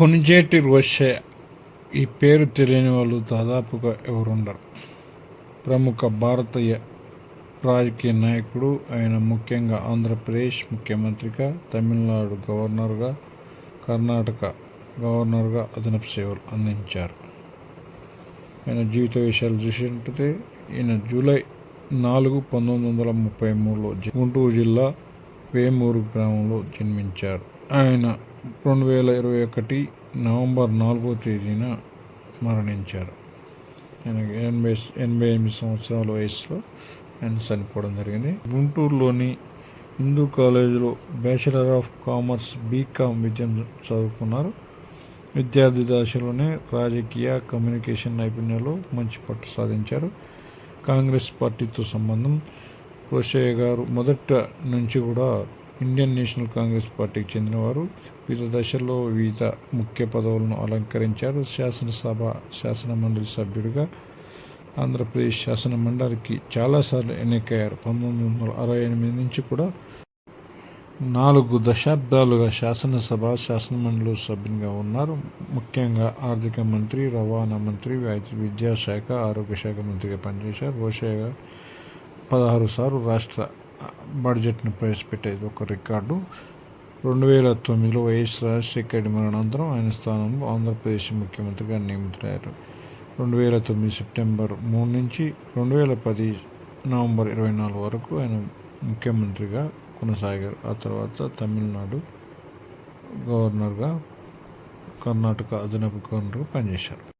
కొనిజేటి రోషే ఈ పేరు తెలియని వాళ్ళు దాదాపుగా ఎవరుండరు. ప్రముఖ భారతీయ రాజకీయ నాయకుడు ఆయన ముఖ్యంగా ఆంధ్రప్రదేశ్ ముఖ్యమంత్రిగా తమిళనాడు గవర్నర్గా కర్ణాటక గవర్నర్గా అదనపు సేవలు అందించారు. ఆయన జీవిత విషయాలు చూసినట్లయితే ఈయన జూలై నాలుగు పంతొమ్మిది వందల ముప్పై మూడులో గుంటూరు జిల్లా వేమూరు గ్రామంలో జన్మించారు. ఆయన రెండు వేల ఇరవై ఒకటి నవంబర్ నాలుగో తేదీన మరణించారు. ఆయనకి ఎనభై ఎనభై ఎనిమిది సంవత్సరాల వయసులో ఆయన చనిపోవడం జరిగింది. గుంటూరులోని హిందూ కాలేజీలో బ్యాచిలర్ ఆఫ్ కామర్స్ బీకామ్ విద్యను చదువుకున్నారు. విద్యార్థి దశలోనే రాజకీయ కమ్యూనికేషన్ నైపుణ్యాలు మంచి పట్టు సాధించారు. కాంగ్రెస్ పార్టీతో సంబంధం రోషయ్య గారు మొదట నుంచి కూడా ఇండియన్ నేషనల్ కాంగ్రెస్ పార్టీకి చెందినవారు. వివిధ దశల్లో వివిధ ముఖ్య పదవులను అలంకరించారు. శాసనసభ శాసనమండలి సభ్యుడిగా ఆంధ్రప్రదేశ్ శాసన మండలికి చాలాసార్లు ఎన్నికయ్యారు. పంతొమ్మిది వందల అరవై ఎనిమిది నుంచి కూడా నాలుగు దశాబ్దాలుగా శాసనసభ శాసనమండలి సభ్యునిగా ఉన్నారు. ముఖ్యంగా ఆర్థిక మంత్రి రవాణా మంత్రి విద్యాశాఖ ఆరోగ్య శాఖ మంత్రిగా పనిచేశారు. రోషయ్య గారు పదహారు సార్లు రాష్ట్ర బడ్జెట్ను ప్రవేశపెట్టేది ఒక రికార్డు. రెండు వేల తొమ్మిదిలో వైఎస్ రాజశేఖర రెడ్డి మరణానంతరం ఆయన స్థానంలో ఆంధ్రప్రదేశ్ ముఖ్యమంత్రిగా నియమితులయ్యారు. రెండు వేల తొమ్మిది సెప్టెంబర్ మూడు నుంచి రెండు వేల పది నవంబర్ ఇరవై నాలుగు వరకు ఆయన ముఖ్యమంత్రిగా కొనసాగారు. ఆ తర్వాత తమిళనాడు గవర్నర్గా కర్ణాటక అదనపు గవర్నర్గా పనిచేశారు.